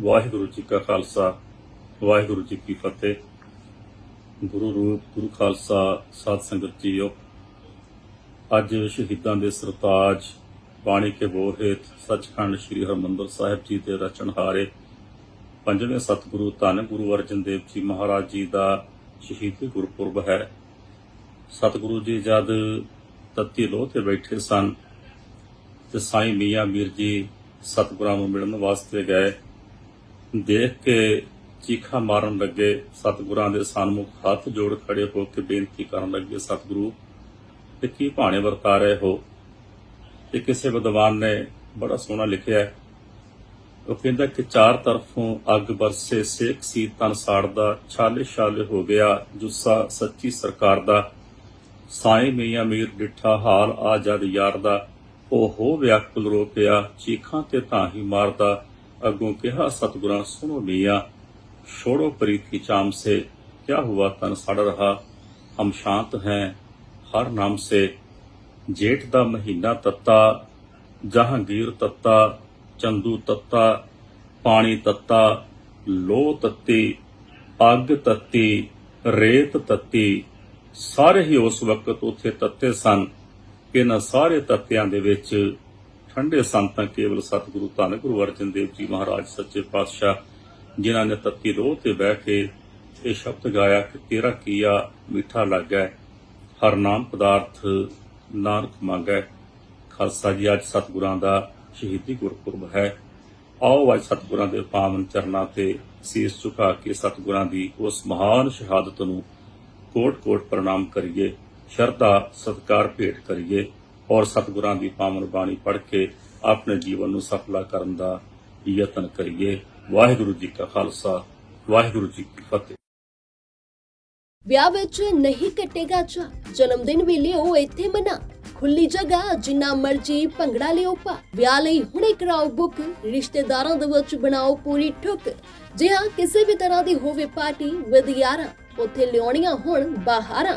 ਵਾਹਿਗੁਰੂ ਜੀ ਕਾ ਖਾਲਸਾ, ਵਾਹਿਗੁਰੂ ਜੀ ਕੀ ਫਤਿਹ। ਗੁਰੂ ਰੂਪ, ਗੁਰੂ ਖਾਲਸਾ, ਸਾਧ ਸੰਗਤ ਜੀਓ, ਅੱਜ ਸ਼ਹੀਦਾਂ ਦੇ ਸਰਤਾਜ, ਬਾਣੀ ਕੇ ਬੋਹਿਤ ਸੱਚਖੰਡ ਸ੍ਰੀ ਹਰਮੰਦਰ ਸਾਹਿਬ ਜੀ ਦੇ ਰਚਨਹਾਰੇ ਪੰਜਵੇਂ ਸਤਿਗੁਰੂ ਧੰਨ ਗੁਰੂ ਅਰਜਨ ਦੇਵ ਜੀ ਮਹਾਰਾਜ ਜੀ ਦਾ ਸ਼ਹੀਦੀ ਗੁਰਪੁਰਬ ਹੈ। ਸਤਿਗੁਰੂ ਜੀ ਜਦ ਤੱਤੀ ਲੋਹ ਤੇ ਬੈਠੇ ਸਨ ਤੇ ਸਾਈਂ ਮੀਆਂ ਮੀਰ ਜੀ ਸਤਿਗੁਰਾਂ ਨੂੰ ਮਿਲਣ ਵਾਸਤੇ ਗਏ ਦੇਖ ਕੇ ਚੀਖਾ ਮਾਰਨ ਲੱਗੇ ਸਤਿਗੁਰਾਂ ਦੇ ਸਨਮੁਖ ਹੱਥ ਜੋੜ ਖੜੇ ਹੋ ਕੇ ਬੇਨਤੀ ਕਰਨ ਲੱਗੇ, ਸਤਿਗੁਰੂ ਤੇ ਕੀ ਭਾਣੇ ਵਰਤਾ ਰਹੇ ਹੋ? ਤੇ ਕਿਸੇ ਵਿਦਵਾਨ ਨੇ ਬੜਾ ਸੋਹਣਾ ਲਿਖਿਆ ਹੈ। ਉਹ ਕਹਿੰਦਾ ਕਿ ਚਾਰ ਤਰਫੋਂ ਅੱਗ ਬਰਸੇ, ਸੇਕ ਸੀ ਤਨ ਸਾੜਦਾ, ਛਾਲੇ ਛਾਲੇ ਹੋ ਗਿਆ, ਜੁੱਸਾ ਸੱਚੀ ਸਰਕਾਰ ਦਾ। ਸਾਈਂ ਮੀਆਂ ਮੀਰ ਡਿੱਠਾ, ਹਾਲ ਆ ਜਦ ਯਾਰ ਦਾ। ਉਹ ਹੋ ਵਿਆਕੁਲ ਰੋ ਪਿਆ, ਚੀਖਾਂ ਤੇ ਤਾਂ ਹੀ ਮਾਰਦਾ। ਅੱਗੋਂ ਕਿਹਾ ਸਤਿਗੁਰਾਂ ਸੁਣੋ ਮੀਆਂ ਛੋੜੋ ਪ੍ਰੀਤੀ ਚਾਮ ਸੇ क्या हुआ तन सड़ रहा हम शांत हैं हर नाम से जेठ ਦਾ ਮਹੀਨਾ ਤੱਤਾ ਜਹਾਂਗੀਰ ਤੱਤਾ ਚੰਦੂ ਤੱਤਾ ਪਾਣੀ ਤੱਤਾ ਲੋ ਤੱਤੀ ਅੱਗ ਤੱਤੀ ਰੇਤ ਤੱਤੀ ਸਾਰੇ ਹੀ ਉਸ ਵਕਤ ਉੱਥੇ ਤੱਤੇ ਸਨ ਕਿ ਨਾ ਸਾਰੇ ਤੱਤਿਆਂ ਦੇ ਵਿੱਚ ਠੰਡੇ ਸੰਤਾਂ ਕੇਵਲ ਸਤਿਗੁਰੂ ਧੰਨ ਗੁਰੂ ਅਰਜਨ ਦੇਵ ਜੀ ਮਹਾਰਾਜ ਸੱਚੇ ਪਾਤਸ਼ਾਹ, ਜਿਨ੍ਹਾਂ ਨੇ ਤੱਤੀ ਲੋਹ ਤੇ ਬਹਿ ਕੇ ਇਹ ਸ਼ਬਦ ਗਾਇਆ ਕਿ ਤੇਰਾ ਕੀਆ ਮਿੱਠਾ ਲੱਗਾ, ਹਰ ਨਾਮ ਪਦਾਰਥ ਨਾਨਕ ਮੰਗੈ। ਖਾਲਸਾ ਜੀ, ਅੱਜ ਸਤਿਗੁਰਾਂ ਦਾ ਸ਼ਹੀਦੀ ਗੁਰਪੁਰਬ ਹੈ। ਆਓ ਅੱਜ ਸਤਿਗੁਰਾਂ ਦੇ ਪਾਵਨ ਚਰਨਾਂ ਤੇ ਸੀਸ ਝੁਕਾ ਕੇ ਸਤਿਗੁਰਾਂ ਦੀ ਉਸ ਮਹਾਨ ਸ਼ਹਾਦਤ ਨੂੰ ਕੋਟ-ਕੋਟ ਪ੍ਰਣਾਮ ਕਰੀਏ, ਸ਼ਰਧਾ, ਸਤਕਾਰ ਭੇਟ ਕਰੀਏ। ਔਰ ਸਤਿਗੁਰਾਂ ਦੀ ਪਾਵਨ ਬਾਣੀ ਪੜ੍ਹ ਕੇ ਆਪਣੇ ਜੀਵਨ ਨੂੰ ਸਫਲਾ ਕਰਨ ਦਾ ਯਤਨ ਕਰੀਏ। ਵਾਹਿਗੁਰੂ ਜੀ ਕਾ ਖਾਲਸਾ, ਵਾਹਿਗੁਰੂ ਜੀ ਕੀ ਫਤਿਹ। ਵਿਆਹ ਵਿੱਚ ਨਹੀਂ ਕੱਟੇਗਾ ਚਾ ਜਨਮ ਦਿਨ ਵੀ ਲਿਓ ਇੱਥੇ ਮਨਾ। ਖੁੱਲੀ ਜਗ੍ਹਾ, ਜਿੰਨਾ ਮਰਜ਼ੀ ਭੰਗੜਾ ਲਿਓ ਪਾ। ਵਿਆਹ ਲਈ ਹੁਣੇ ਕਰਾਓ ਬੁੱਕ। ਰਿਸ਼ਤੇਦਾਰਾਂ ਦੇ ਵਿੱਚ ਬਣਾਓ ਪੂਰੀ ਠੁੱਕ। ਜੇ ਹਾਂ ਕਿਸੇ ਵੀ ਤਰ੍ਹਾਂ ਦੀ ਹੋਵੇ ਪਾਰਟੀ ਵਿਦ ਯਾਰਾਂ ਉੱਥੇ ਲਿਆਉਣੀਆਂ ਹੁਣ ਬਾਹਰਾਂ।